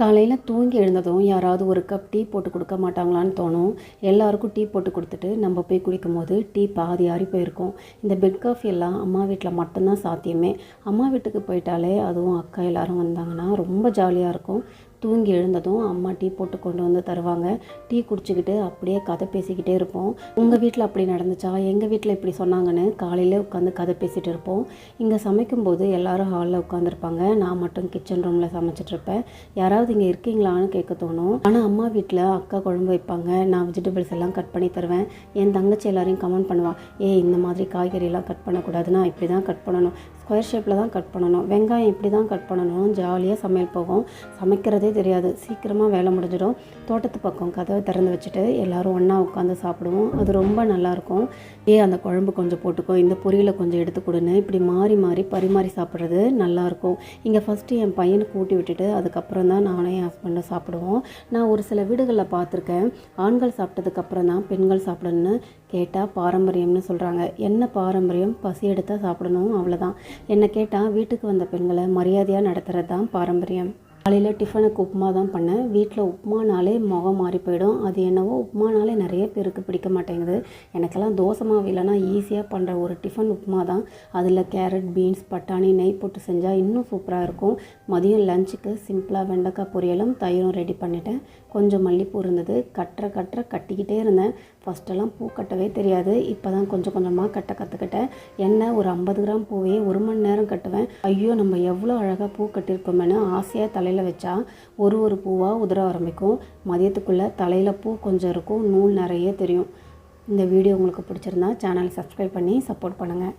காலையில் தூங்கி எழுந்ததும் யாராவது ஒரு கப் டீ போட்டு கொடுக்க மாட்டாங்களான்னு தோணும். எல்லாருக்கும் டீ போட்டு கொடுத்துட்டு நம்ம போய் குடிக்கும் போது டீ பாதி ஆறி போயிருக்கும். இந்த பெட் காஃபி எல்லாம் அம்மா வீட்டில் மட்டும்தான் சாத்தியமே. அம்மா வீட்டுக்கு போயிட்டாலே அதுவும் அக்கா எல்லோரும் வந்தாங்கன்னா ரொம்ப ஜாலியாக இருக்கும். தூங்கி எழுந்ததும் அம்மா டீ போட்டு கொண்டு வந்து தருவாங்க. டீ குடிச்சிக்கிட்டு அப்படியே கதை பேசிக்கிட்டே இருப்போம். உங்கள் வீட்டில் அப்படி நடந்துச்சா? எங்கள் வீட்டில் இப்படி சொன்னாங்கன்னு காலையில் உட்காந்து கதை பேசிகிட்டு இருப்போம். இங்கே சமைக்கும்போது எல்லாரும் ஹாலில் உட்காந்துருப்பாங்க நான் மட்டும் கிச்சன் ரூமில் சமைச்சிட்டு இருப்பேன். யாராவது இங்கே இருக்கீங்களான்னு கேட்க தோணும். ஆனால் அம்மா வீட்டில் அக்கா குழம்பு வைப்பாங்க. நான் வெஜிடபிள்ஸ் எல்லாம் கட் பண்ணி தருவேன். என் தங்கச்சி எல்லாரையும் கமெண்ட் பண்ணுவா. ஏ இந்த மாதிரி காய்கறியெல்லாம் கட் பண்ணக்கூடாதுன்னா இப்படி தான் கட் பண்ணணும். ஸ்கொயர் ஷேப்பில் தான் கட் பண்ணணும். வெங்காயம் இப்படி தான் கட் பண்ணணும். ஜாலியாக சமையல் போகும். சமைக்கிறதே தெரியாது. சீக்கிரமாக வேலை முடிஞ்சிடும். தோட்டத்து பக்கம் கதவை திறந்து வச்சுட்டு எல்லாரும் ஒன்றா உட்காந்து சாப்பிடுவோம். அது ரொம்ப நல்லாயிருக்கும். ஏ அந்த குழம்பு கொஞ்சம் போட்டுக்கோ. இந்த பொரியலை கொஞ்சம் எடுத்து கொடுன்னு இப்படி மாறி மாறி பரிமாறி சாப்பிட்றது நல்லாயிருக்கும். இங்கே ஃபஸ்ட்டு என் பையனுக்கு ஊட்டி விட்டுட்டு அதுக்கப்புறம் தான் நானே என் ஹஸ்பண்டும் சாப்பிடுவோம். நான் ஒரு சில வீடுகளில் பார்த்துருக்கேன். ஆண்கள் சாப்பிட்டதுக்கப்புறம் தான் பெண்கள் சாப்பிடணும்னு கேட்டால் பாரம்பரியம்னு சொல்கிறாங்க என்ன பாரம்பரியம்? பசி எடுத்தால் சாப்பிடணும். அவ்வளோதான் என்னை கேட்டால் வீட்டுக்கு வந்த பெண்களை மரியாதையாக நடத்துகிறது தான் பாரம்பரியம். காலையில் டிஃபனுக்கு உப்புமா தான் பண்ணேன். வீட்டில் உப்புமானாலே முகம் மாறி போயிடும். அது என்னவோ உப்புமானாலே நிறைய பேருக்கு பிடிக்க மாட்டேங்குது. எனக்கெல்லாம் தோசை மாவு இல்லைன்னா ஈஸியாக பண்ணுற ஒரு டிஃபன் உப்புமா தான் அதில் கேரட் பீன்ஸ் பட்டாணி நெய் போட்டு செஞ்சால் இன்னும் சூப்பராக இருக்கும். மதியம் லஞ்சுக்கு சிம்பிளாக வெண்டைக்காய் பொரியலும் தயிரும் ரெடி பண்ணிட்டேன். கொஞ்சம் மல்லிப்பூ இருந்தது. கட்டுற கட்டுற கட்டிக்கிட்டே இருந்தேன். ஃபஸ்ட்டெல்லாம் பூ கட்டவே தெரியாது. இப்போ தான் கொஞ்சம் கொஞ்சமாக கட்ட கற்றுக்கிட்டேன் என்ன ஒரு ஐம்பது கிராம் பூவே ஒரு மணி நேரம் கட்டுவேன். ஐயோ நம்ம எவ்வளோ அழகாக பூ கட்டியிருக்கோமேனு ஆசையாக தலையில் தலையில் வச்சா ஒரு ஒரு பூவாக உதிர ஆரம்பிக்கும். மதியத்துக்குள்ளே தலையில் பூ கொஞ்சம் இருக்கும். நூல் நிறைய தெரியும். இந்த வீடியோ உங்களுக்கு பிடிச்சிருந்தா சேனலை சப்ஸ்கிரைப் பண்ணி சப்போர்ட் பண்ணுங்கள்